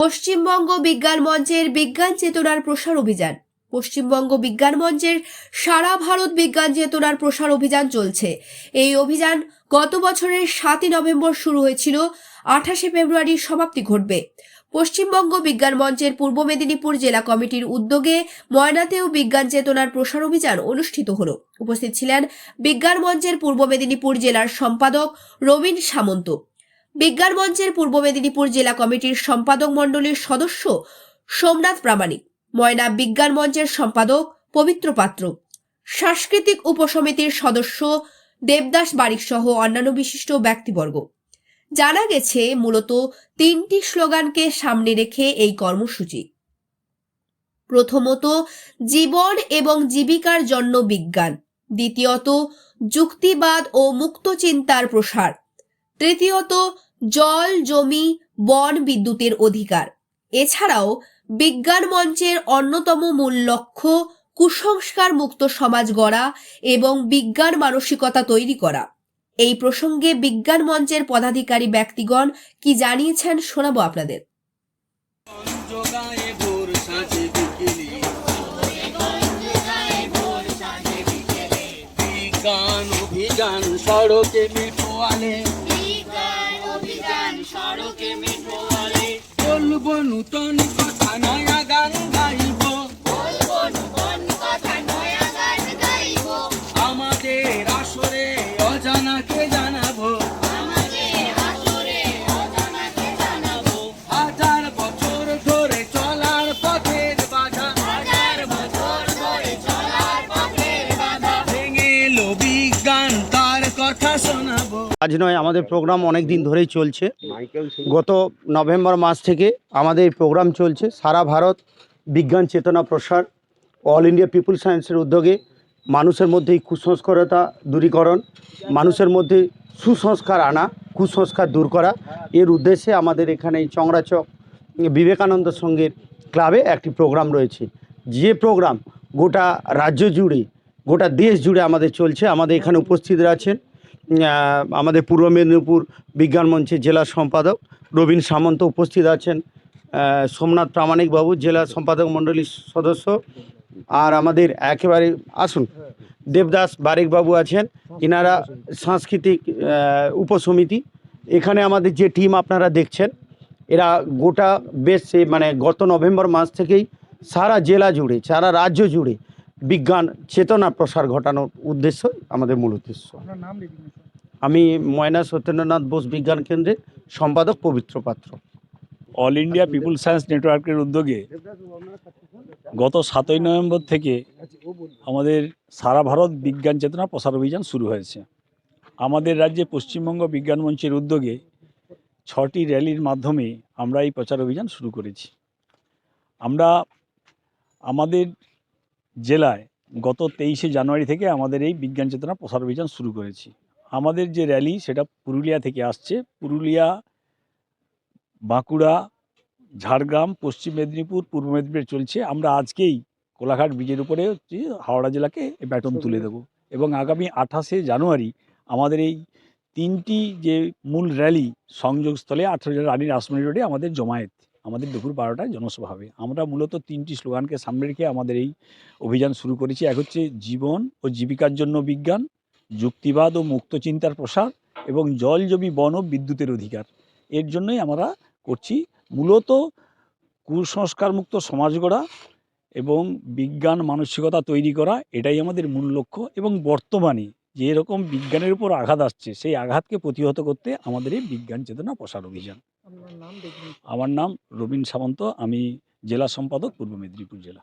পশ্চিমবঙ্গ বিজ্ঞান মঞ্চের বিজ্ঞান চেতনার প্রসার অভিযান। পশ্চিমবঙ্গ বিজ্ঞান মঞ্চের সারা ভারত বিজ্ঞান চেতনার প্রসার অভিযান চলছে। এই অভিযান গত বছরের সাতই নভেম্বর শুরু হয়েছিল, আঠাশে ফেব্রুয়ারির সমাপ্তি ঘটবে। পশ্চিমবঙ্গ বিজ্ঞান মঞ্চের পূর্ব মেদিনীপুর জেলা কমিটির উদ্যোগে ময়নাতেও বিজ্ঞান চেতনার প্রসার অভিযান অনুষ্ঠিত হল। উপস্থিত ছিলেন বিজ্ঞান মঞ্চের পূর্ব মেদিনীপুর জেলার সম্পাদক রবীন সামন্ত। বিজ্ঞান মঞ্চের পূর্ব মেদিনীপুর জেলা কমিটির সম্পাদক মণ্ডলীর সদস্য সোমনাথ প্রামাণিক, ময়না বিজ্ঞান মঞ্চের সম্পাদক পবিত্র পাত্র। সাংস্কৃতিক উপসমিতির সদস্য দেবদাস বারিক সহ অন্যান্য বিশিষ্ট ব্যক্তিবর্গ। জানা গেছে, মূলত তিনটি স্লোগানকে সামনে রেখে এই কর্মসূচি। প্রথমত, জীবন এবং জীবিকার জন্য বিজ্ঞান। দ্বিতীয়ত, যুক্তিবাদ ও মুক্ত চিন্তার প্রসার। তৃতীয়ত, জল, জমি, বন, বিদ্যুতের অধিকার। এছাড়াও, বিজ্ঞান মঞ্চের অন্যতম মূল লক্ষ্য, কুসংস্কার মুক্ত সমাজ গড়া এবং বিজ্ঞান মানসিকতা তৈরি করা। এই প্রসঙ্গে বিজ্ঞান মঞ্চের পদাধিকারী ব্যক্তিগণ কি জানিয়েছেন শোনাবো আপনাদের। সড়কে বলব নূতন কথা নয়া গান গাইব। বলব নূতন কথা নয়া গান গাইব। আমাদের আসরে অজানাকে আজ নয় আমাদের প্রোগ্রাম অনেক দিন ধরেই চলছে। গত নভেম্বর মাস থেকে আমাদের এই প্রোগ্রাম চলছে। সারা ভারত বিজ্ঞান চেতনা প্রসার অল ইন্ডিয়া পিপুল সায়েন্সের উদ্যোগে মানুষের মধ্যে এই কুসংস্কারতা দূরীকরণ মানুষের মধ্যে সুসংস্কার আনা কুসংস্কার দূর করা এর উদ্দেশ্যে আমাদের এখানে এই চংড়াচক বিবেকানন্দ সঙ্গের ক্লাবে একটি প্রোগ্রাম রয়েছে। যে প্রোগ্রাম গোটা রাজ্য জুড়ে গোটা দেশ জুড়ে আমাদের চলছে আমাদের এখানে উপস্থিত আছেন। আমাদের পূর্ব মেদিনীপুর বিজ্ঞান মঞ্চের জেলা সম্পাদক রবীন সামন্ত উপস্থিত আছেন। সোমনাথ প্রামাণিকবাবু জেলা সম্পাদক মণ্ডলীর সদস্য। আর আমাদের একেবারে আসুন, দেবদাস বারিকবাবু আছেন, ইনারা সাংস্কৃতিক উপসমিতি। এখানে আমাদের যে টিম আপনারা দেখছেন, এরা গোটা বেশ মানে গত নভেম্বর মাস থেকেই সারা জেলা জুড়ে, সারা রাজ্য জুড়ে বিজ্ঞান চেতনা প্রসার ঘটানোর উদ্দেশ্য, আমাদের মূল উদ্দেশ্য। আমি ময়না সত্যেন্দ্রনাথ বোস বিজ্ঞান কেন্দ্রের সম্পাদক পবিত্র পাত্র। অল ইন্ডিয়া পিপুল সায়েন্স নেটওয়ার্কের উদ্যোগে গত সাতই নভেম্বর থেকে আমাদের সারা ভারত বিজ্ঞান চেতনা প্রসার অভিযান শুরু হয়েছে। আমাদের রাজ্যে পশ্চিমবঙ্গ বিজ্ঞান মঞ্চের উদ্যোগে ছটি র্যালির মাধ্যমে আমরা এই প্রচার অভিযান শুরু করেছি। আমরা আমাদের জেলায় গত তেইশে জানুয়ারি থেকে আমাদের এই বিজ্ঞান চেতনা প্রসার অভিযান শুরু করেছি। আমাদের যে র্যালি সেটা পুরুলিয়া থেকে আসছে। পুরুলিয়া বাঁকুড়া ঝাড়গ্রাম পশ্চিম মেদিনীপুর পূর্ব মেদিনীপুরে চলছে। আমরা আজকেই কোলাঘাট ব্রিজের উপরে হচ্ছে হাওড়া জেলাকে ব্যাটন তুলে দেব। এবং আগামী আঠাশে জানুয়ারি আমাদের এই তিনটি যে মূল র্যালি সংযোগস্থলে আঠেরো রানীর আসমনি রোডে আমাদের জমায়েত। আমাদের দুপুর বারোটায় জনসভা হবে। আমরা মূলত তিনটি স্লোগানকে সামনে রেখে আমাদের এই অভিযান শুরু করেছি। এক হচ্ছে জীবন ও জীবিকার জন্য বিজ্ঞান যুক্তিবাদ ও মুক্ত চিন্তার প্রসার এবং জল জমি বন ও বিদ্যুতের অধিকার। এর জন্যই আমরা করছি মূলত কুসংস্কার মুক্ত সমাজ গড়া এবং বিজ্ঞান মানসিকতা তৈরি করা এটাই আমাদের মূল লক্ষ্য এবং বর্তমানে যে এরকম বিজ্ঞানের উপর আঘাত আসছে সেই আঘাতকে প্রতিহত করতে আমাদের এই বিজ্ঞান চেতনা প্রসার অভিযান। আমার নাম রবীন সামন্ত আমি জেলা সম্পাদক পূর্ব মেদিনীপুর জেলা।